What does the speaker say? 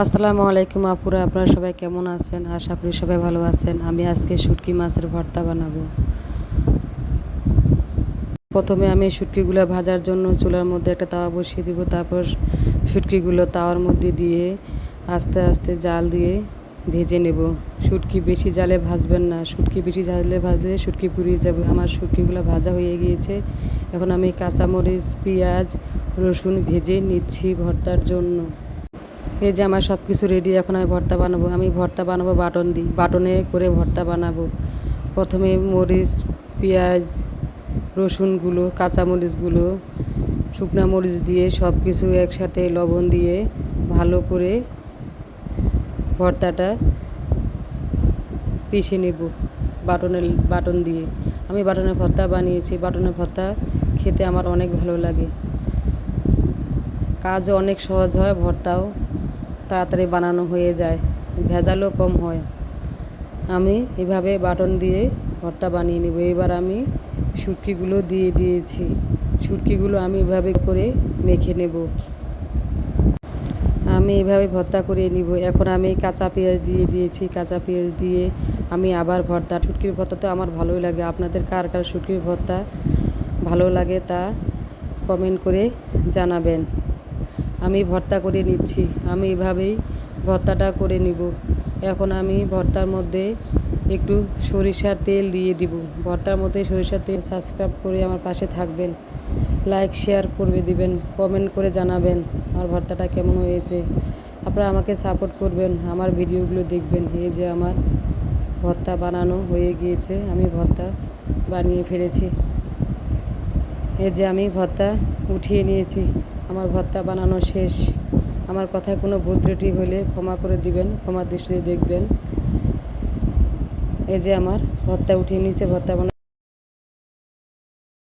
আসসালামু আলাইকুম আপুরা, আপনারা সবাই কেমন আছেন? আশা করি সবাই ভালো আছেন। আমি আজকে শুটকি মাছের ভর্তা বানাবো। প্রথমে আমি শুটকিগুলো ভাজার জন্য চুলার মধ্যে একটা তাওয়া বসিয়ে দিব। তারপর শুটকিগুলো তাওয়ার মধ্যে দিয়ে আস্তে আস্তে জাল দিয়ে ভেজে নেব। শুটকি বেশি জালে ভাজবেন না। শুটকি বেশি জালে ভাজলে শুটকি পুড়িয়ে যাবে। আমার শুটকিগুলো ভাজা হয়ে গিয়েছে। এখন আমি কাঁচামরিচ, পেঁয়াজ, রসুন ভেজে নিচ্ছি ভর্তার জন্য। এই যে আমার সব কিছু রেডি এখন আমি ভর্তা বানাবো। আমি ভর্তা বানাবো, বাটন দিই বাটনে করে ভর্তা বানাবো। প্রথমে মরিচ, পেঁয়াজ, রসুনগুলো, কাঁচামরিচগুলো, শুকনা মরিচ দিয়ে সব কিছু একসাথে লবণ দিয়ে ভালো করে ভর্তাটা পিষে নেব বাটনের, বাটন দিয়ে। আমি বাটনের ভর্তা বানিয়েছি। বাটনের ভর্তা খেতে আমার অনেক ভালো লাগে। কাজও অনেক সহজ হয়, ভর্তাও তাড়াতাড়ি বানানো হয়ে যায়, ভেজালও কম হয়। আমি এভাবে বাটন দিয়ে ভর্তা বানিয়ে নেব। এবার আমি শুটকিগুলো দিয়ে দিয়েছি। শুটকিগুলো আমি এভাবে করে মেখে নেব। আমি এভাবে ভর্তা করে নিব। এখন আমি কাঁচা পেঁয়াজ দিয়ে দিয়েছি। কাঁচা পেঁয়াজ দিয়ে আমি আবার ভর্তা। শুটকির ভর্তা তো আমার ভালোই লাগে। আপনাদের কার কার শুটকির ভর্তা ভালো লাগে তা কমেন্ট করে জানাবেন। আমি ভর্তা করে নিচ্ছি। আমি এভাবেই ভর্তাটা করে নিব। এখন আমি ভর্তার মধ্যে একটু সরিষার তেল দিয়ে দিব। ভর্তার মধ্যে সরিষার তেল সাবস্ক্রাইব করে আমার পাশে থাকবেন। লাইক, শেয়ার করবে দিবেন, কমেন্ট করে জানাবেন আমার ভর্তাটা কেমন হয়েছে। আপনারা আমাকে সাপোর্ট করবেন, আমার ভিডিওগুলো দেখবেন। এই যে আমার ভর্তা বানানো হয়ে গিয়েছে, আমি ভর্তা বানিয়ে ফেলেছি। এই যে আমি ভর্তা উঠিয়ে নিয়েছি, আমার ভর্তা বানানো শেষ। আমার কথায় কোনো ভুল ত্রুটি হলে ক্ষমা করে দিবেন ক্ষমা দৃষ্টিতে দেখবেন। এই যে আমার ভর্তা উঠিয়ে নিয়েছে ভর্তা বানা